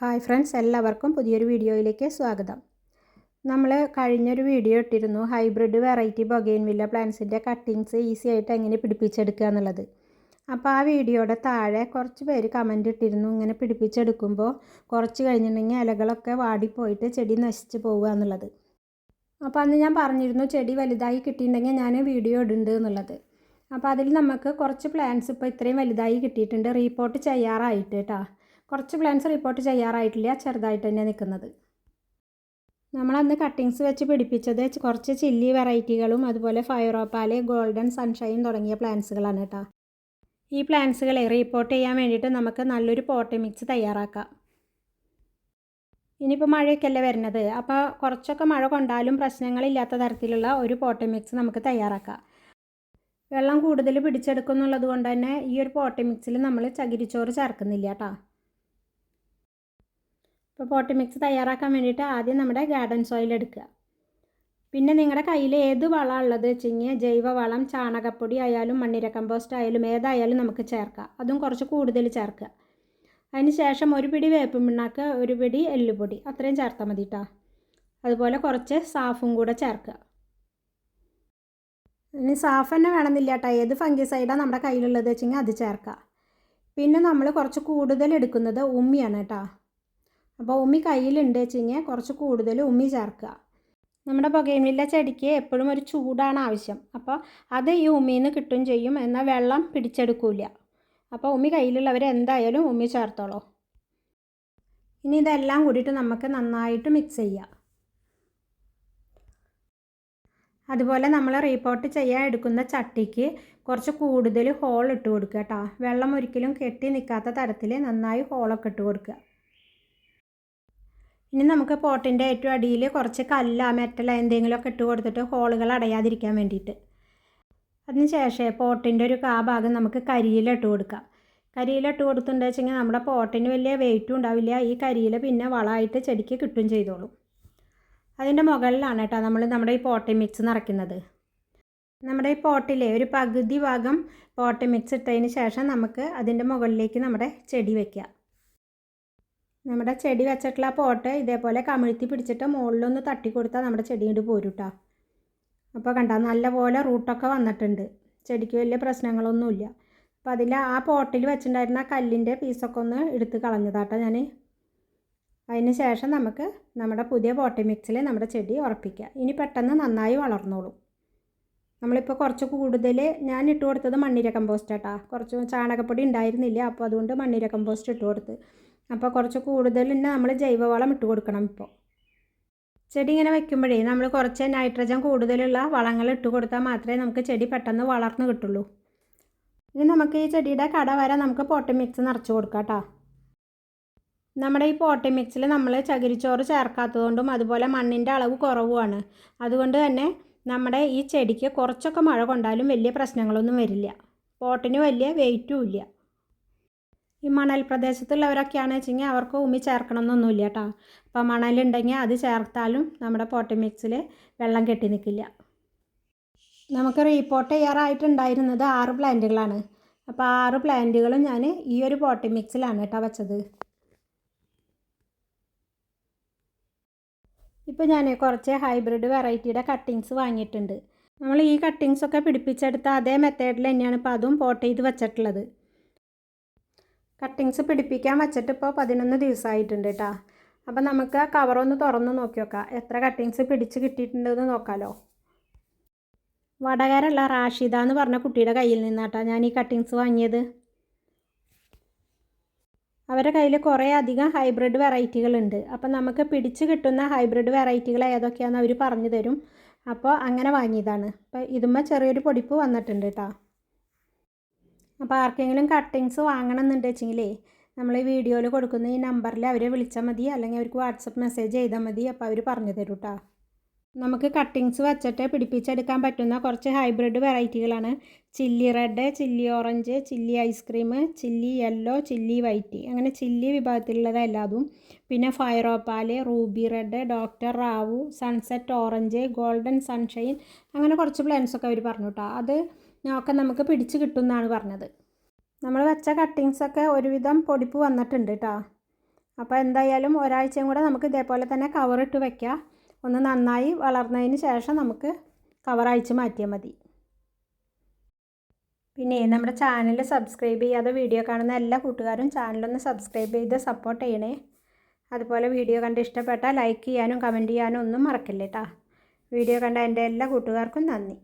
Hi friends എല്ലാവർക്കും പുതിയൊരു വീഡിയോയിലേക്ക് സ്വാഗതം. നമ്മൾ കഴിഞ്ഞൊരു വീഡിയോ ഇട്ടിരുന്നു ഹൈബ്രിഡ് വെറൈറ്റി ബൊഗെയിൻവില്ല പ്ലാന്റ്സിന്റെ കട്ടിങ്സ് ഈസി ആയിട്ട് എങ്ങനെ പിടിപ്പിച്ചെടുക്കുക എന്നുള്ളത്. അപ്പോൾ ആ വീഡിയോയുടെ താഴെ കുറച്ച് പേര് കമന്റ് ഇട്ടിരുന്നു ഇങ്ങനെ പിടിപ്പിച്ചെടുക്കുമ്പോൾ കുറച്ച് കഴിഞ്ഞിട്ടുണ്ടെങ്കിൽ ഇലകളൊക്കെ വാടിപ്പോയിട്ട് ചെടി നശിച്ച് പോവുക എന്നുള്ളത്. അപ്പോൾ അന്ന് ഞാൻ പറഞ്ഞിരുന്നു ചെടി വലുതായി കിട്ടിയിട്ടുണ്ടെങ്കിൽ ഞാൻ വീഡിയോ ഇടുന്നുണ്ട് എന്നുള്ളത്. അപ്പോൾ അതിൽ നമുക്ക് കുറച്ച് പ്ലാന്റ്സ് ഇപ്പോൾ ഇത്രയും വലുതായി കിട്ടിയിട്ടുണ്ട് റീപ്പോർട്ട് ചെയ്യാറായിട്ട് കേട്ടോ. കുറച്ച് പ്ലാൻസ് റിപ്പോർട്ട് ചെയ്യാറായിട്ടില്ല ചെറുതായിട്ട് തന്നെ നിൽക്കുന്നത് നമ്മളന്ന് കട്ടിങ്സ് വെച്ച് പിടിപ്പിച്ചത് കുറച്ച് ചില്ലി വെറൈറ്റികളും അതുപോലെ ഫയറോപ്പാൽ ഗോൾഡൻ സൺഷൈൻ തുടങ്ങിയ പ്ലാന്റ്സുകളാണ് കേട്ടോ ഈ പ്ലാന്റ്സുകളെ റീപ്പോർട്ട് ചെയ്യാൻ വേണ്ടിയിട്ട് നമുക്ക് നല്ലൊരു പോട്ട് മിക്സ് തയ്യാറാക്കാം. ഇനിയിപ്പോൾ മഴയൊക്കെയല്ലേ വരുന്നത് അപ്പോൾ കുറച്ചൊക്കെ മഴ കൊണ്ടാലും പ്രശ്നങ്ങളില്ലാത്ത തരത്തിലുള്ള ഒരു പോട്ട് മിക്സ് നമുക്ക് തയ്യാറാക്കാം. വെള്ളം കൂടുതൽ പിടിച്ചെടുക്കുന്നുള്ളത് കൊണ്ട് തന്നെ ഈ ഒരു പോട്ട് മിക്സിൽ നമ്മൾ ചകിരിച്ചോറ് ചേർക്കുന്നില്ല കേട്ടോ ഇപ്പോൾ പോട്ടി മിക്സ് തയ്യാറാക്കാൻ വേണ്ടിയിട്ട് ആദ്യം നമ്മുടെ ഗാർഡൻ സോയിൽ എടുക്കുക. പിന്നെ നിങ്ങളുടെ കയ്യിൽ ഏത് വളമാണ് ഉള്ളത് വെച്ചെങ്കിൽ ജൈവവളം ചാണകപ്പൊടി ആയാലും മണ്ണിര കമ്പോസ്റ്റ് ആയാലും ഏതായാലും നമുക്ക് ചേർക്കാം. അതും കുറച്ച് കൂടുതൽ ചേർക്കുക. അതിന് ശേഷം ഒരു പിടി വേപ്പും പിണ്ണാക്ക് ഒരു പിടി എല്ലുപൊടി അത്രയും ചേർത്താൽ മതി കേട്ടോ അതുപോലെ കുറച്ച് സാഫും കൂടെ ചേർക്കുക. ഇനി സാഫ് തന്നെ വേണമെന്നില്ല കേട്ടോ ഏത് ഫംഗിസൈഡാണ് നമ്മുടെ കയ്യിലുള്ളത് വെച്ചെങ്കിൽ അത് ചേർക്കുക പിന്നെ നമ്മൾ കുറച്ച് കൂടുതൽ എടുക്കുന്നത് ഉമ്മിയാണ് കേട്ടോ അപ്പോൾ ഉമ്മി കയ്യിലുണ്ട് വെച്ച് കഴിഞ്ഞാൽ കുറച്ച് കൂടുതൽ ഉമ്മി ചേർക്കുക. നമ്മുടെ പുകയിമില്ല ചെടിക്ക് എപ്പോഴും ഒരു ചൂടാണ് ആവശ്യം. അപ്പോൾ അത് ഈ ഉമ്മിയിൽ നിന്ന് കിട്ടും ചെയ്യും. എന്നാൽ വെള്ളം പിടിച്ചെടുക്കില്ല അപ്പോൾ ഉമ്മി കയ്യിലുള്ളവർ എന്തായാലും ഉമ്മി ചേർത്തോളൂ. ഇനി ഇതെല്ലാം കൂടിയിട്ട് നമുക്ക് നന്നായിട്ട് മിക്സ് ചെയ്യാം. അതുപോലെ നമ്മൾ റീപോർട്ട് ചെയ്യാൻ എടുക്കുന്ന ചട്ടിക്ക് കുറച്ച് കൂടുതൽ ഹോൾ ഇട്ട് കൊടുക്കുക കേട്ടോ. വെള്ളം ഒരിക്കലും കെട്ടി നിൽക്കാത്ത തരത്തിൽ നന്നായി ഹോളൊക്കെ ഇട്ട് കൊടുക്കുക. ഇനി നമുക്ക് പോട്ടിന്റെ ഏറ്റവും അടിയിൽ കുറച്ച് കല്ല മെറ്റൽ എന്തെങ്കിലുമൊക്കെ ഇട്ട് കൊടുത്തിട്ട് ഹോളുകൾ അടയാതിരിക്കാൻ വേണ്ടിയിട്ട്. അതിനുശേഷം പോട്ടിന്റെ ഒരു കാ ഭാഗം നമുക്ക് കരിയിലിട്ട് കൊടുക്കാം. കരിയിലിട്ട് കൊടുത്തിട്ടുണ്ടെന്ന് വെച്ചെങ്കിൽ നമ്മുടെ പോട്ടിന് വലിയ വെയിറ്റും ഉണ്ടാവില്ല. ഈ കരിയിൽ പിന്നെ വളമായിട്ട് ചെടിക്ക് കിട്ടും ചെയ്തോളും. അതിന്റെ മുകളിലാണ് കേട്ടോ നമ്മൾ നമ്മുടെ ഈ പോട്ടി മിക്സ് നിറയ്ക്കുന്നത് നമ്മുടെ ഈ പോട്ടിലെ ഒരു പകുതി ഭാഗം പോട്ടി മിക്സ് ഇട്ടതിന് ശേഷം നമുക്ക് അതിന്റെ മുകളിലേക്ക് നമ്മുടെ ചെടി വയ്ക്കാം നമ്മുടെ ചെടി വെച്ചിട്ടുള്ള പോട്ട് ഇതേപോലെ കമിഴ്ത്തി പിടിച്ചിട്ട് മുകളിലൊന്ന് തട്ടി കൊടുത്താൽ നമ്മുടെ ചെടി കൊണ്ട് പോരും കേട്ടോ അപ്പോൾ കണ്ട നല്ലപോലെ റൂട്ടൊക്കെ വന്നിട്ടുണ്ട്. ചെടിക്ക് വലിയ പ്രശ്നങ്ങളൊന്നുമില്ല. അപ്പോൾ അതിൽ ആ പോട്ടിൽ വെച്ചിട്ടുണ്ടായിരുന്ന കല്ലിന്റെ പീസൊക്കെ ഒന്ന് എടുത്ത് കളഞ്ഞതാട്ടോ ഞാൻ അതിന് ശേഷം നമുക്ക് നമ്മുടെ പുതിയ പോട്ടി മിക്സിൽ നമ്മുടെ ചെടി ഉറപ്പിക്കുക ഇനി പെട്ടെന്ന് നന്നായി വളർന്നോളും. നമ്മളിപ്പോൾ കുറച്ച് കൂടുതൽ ഞാൻ ഇട്ട് കൊടുത്തത് മണ്ണിര കമ്പോസ്റ്റ് ആട്ടാ കുറച്ച് ചാണകപ്പൊടി ഉണ്ടായിരുന്നില്ല അപ്പോൾ അതുകൊണ്ട് മണ്ണിര കമ്പോസ്റ്റ് ഇട്ട് കൊടുത്ത്. അപ്പോൾ കുറച്ച് കൂടുതൽ തന്നെ നമ്മൾ ജൈവവളം ഇട്ട് കൊടുക്കണം ഇപ്പോൾ ചെടി ഇങ്ങനെ വെക്കുമ്പോഴേ നമ്മൾ കുറച്ച് നൈട്രജൻ കൂടുതലുള്ള വളങ്ങൾ ഇട്ട് കൊടുത്താൽ മാത്രമേ നമുക്ക് ചെടി പെട്ടെന്ന് വളർന്നു കിട്ടുള്ളൂ. ഇനി നമുക്ക് ഈ ചെടിയുടെ കട വരെ നമുക്ക് പോട്ടി മിക്സ് നിറച്ച് കൊടുക്കാം കേട്ടോ നമ്മുടെ ഈ പോട്ടി മിക്സിൽ നമ്മൾ ചകിരിച്ചോറ് ചേർക്കാത്തതുകൊണ്ടും അതുപോലെ മണ്ണിന്റെ അളവ് കുറവുമാണ്. അതുകൊണ്ട് തന്നെ നമ്മുടെ ഈ ചെടിക്ക് കുറച്ചൊക്കെ മഴ കൊണ്ടാലും വലിയ പ്രശ്നങ്ങളൊന്നും വരില്ല. പോട്ടിന് വലിയ വെയിറ്റും ഇല്ല. ഈ മണൽ പ്രദേശത്തുള്ളവരൊക്കെയാണ് വെച്ചെങ്കിൽ അവർക്ക് ഉമ്മി ചേർക്കണം എന്നൊന്നുമില്ല കേട്ടോ. അപ്പോൾ മണലുണ്ടെങ്കിൽ അത് ചേർത്താലും നമ്മുടെ പോട്ടി മിക്സിൽ വെള്ളം കെട്ടി നിൽക്കില്ല. നമുക്ക് റീപോട്ട് ചെയ്യാറായിട്ടുണ്ടായിരുന്നത് ആറ് പ്ലാന്റുകളാണ്. അപ്പോൾ ആറ് പ്ലാന്റുകളും ഞാൻ ഈ ഒരു പോട്ടി മിക്സിലാണ് കേട്ടോ വെച്ചത്. ഇപ്പോൾ ഞാൻ കുറച്ച് ഹൈബ്രിഡ് വെറൈറ്റിയുടെ കട്ടിങ്സ് വാങ്ങിയിട്ടുണ്ട്. നമ്മൾ ഈ കട്ടിങ്സൊക്കെ പിടിപ്പിച്ചെടുത്ത അതേ മെത്തേഡിൽ തന്നെയാണ് ഇപ്പോൾ അതും പോട്ട് ചെയ്ത് വെച്ചിട്ടുള്ളത്. കട്ടിങ്സ് പിടിപ്പിക്കാൻ വെച്ചിട്ട് ഇപ്പോൾ പതിനൊന്ന് ദിവസമായിട്ടുണ്ട് കേട്ടോ. അപ്പോൾ നമുക്ക് ആ കവറൊന്ന് തുറന്ന് നോക്കി നോക്കാം എത്ര കട്ടിങ്സ് പിടിച്ച് കിട്ടിയിട്ടുണ്ടെന്ന് നോക്കാമല്ലോ വടകരല്ല റാഷിദ എന്ന് പറഞ്ഞ കുട്ടിയുടെ കയ്യിൽ നിന്നാട്ടാ ഞാൻ ഈ കട്ടിങ്സ് വാങ്ങിയത്. അവരുടെ കയ്യിൽ കുറേ അധികം ഹൈബ്രിഡ് വെറൈറ്റികളുണ്ട് അപ്പോൾ നമുക്ക് പിടിച്ച് കിട്ടുന്ന ഹൈബ്രിഡ് വെറൈറ്റികൾ ഏതൊക്കെയാണെന്ന് അവർ പറഞ്ഞു തരും. അപ്പോൾ അങ്ങനെ വാങ്ങിയതാണ്. അപ്പോൾ ഇതുമ്മ ചെറിയൊരു പൊടിപ്പ് വന്നിട്ടുണ്ട് കേട്ടോ. അപ്പോൾ ആർക്കെങ്കിലും കട്ടിങ്സ് വാങ്ങണം എന്നുണ്ട് വെച്ചെങ്കിലേ നമ്മൾ ഈ വീഡിയോയിൽ കൊടുക്കുന്ന ഈ നമ്പറിൽ അവരെ വിളിച്ചാൽ മതി അല്ലെങ്കിൽ അവർക്ക് വാട്സപ്പ് മെസ്സേജ് ചെയ്താൽ മതി അപ്പോൾ അവർ പറഞ്ഞു തരും കേട്ടോ നമുക്ക് കട്ടിങ്സ് വെച്ചിട്ട് പിടിപ്പിച്ചെടുക്കാൻ പറ്റുന്ന കുറച്ച് hybrid വെറൈറ്റികളാണ് chilli red chilli orange chilli ice cream chilli yellow chilli white അങ്ങനെ ചില്ലി വിഭാഗത്തിലുള്ളത് എല്ലാതും. പിന്നെ fire opal ruby red doctor Rao sunset orange golden sunshine അങ്ങനെ കുറച്ച് പ്ലാൻസൊക്കെ അവർ പറഞ്ഞു കേട്ടോ അത് ഒക്കെ നമുക്ക് പിടിച്ച് കിട്ടും എന്നാണ് പറഞ്ഞത്. നമ്മൾ വെച്ച കട്ടിങ്സൊക്കെ ഒരുവിധം പൊടിപ്പ് വന്നിട്ടുണ്ട് കേട്ടോ അപ്പോൾ എന്തായാലും ഒരാഴ്ചയും കൂടെ നമുക്ക് ഇതേപോലെ തന്നെ കവറിട്ട് വെക്കാം ഒന്ന് നന്നായി വളർന്നതിന് ശേഷം നമുക്ക് കവർ അയച്ച് മാറ്റിയാൽ മതി. പിന്നെ നമ്മുടെ ചാനൽ സബ്സ്ക്രൈബ് ചെയ്യാതെ വീഡിയോ കാണുന്ന എല്ലാ കൂട്ടുകാരും ചാനലൊന്ന് സബ്സ്ക്രൈബ് ചെയ്ത് സപ്പോർട്ട് ചെയ്യണേ. അതുപോലെ വീഡിയോ കണ്ട് ഇഷ്ടപ്പെട്ടാൽ ലൈക്ക് ചെയ്യാനും കമന്റ് ചെയ്യാനും ഒന്നും മറക്കില്ല കേട്ടോ വീഡിയോ കണ്ട എന്റെ എല്ലാ കൂട്ടുകാർക്കും നന്ദി.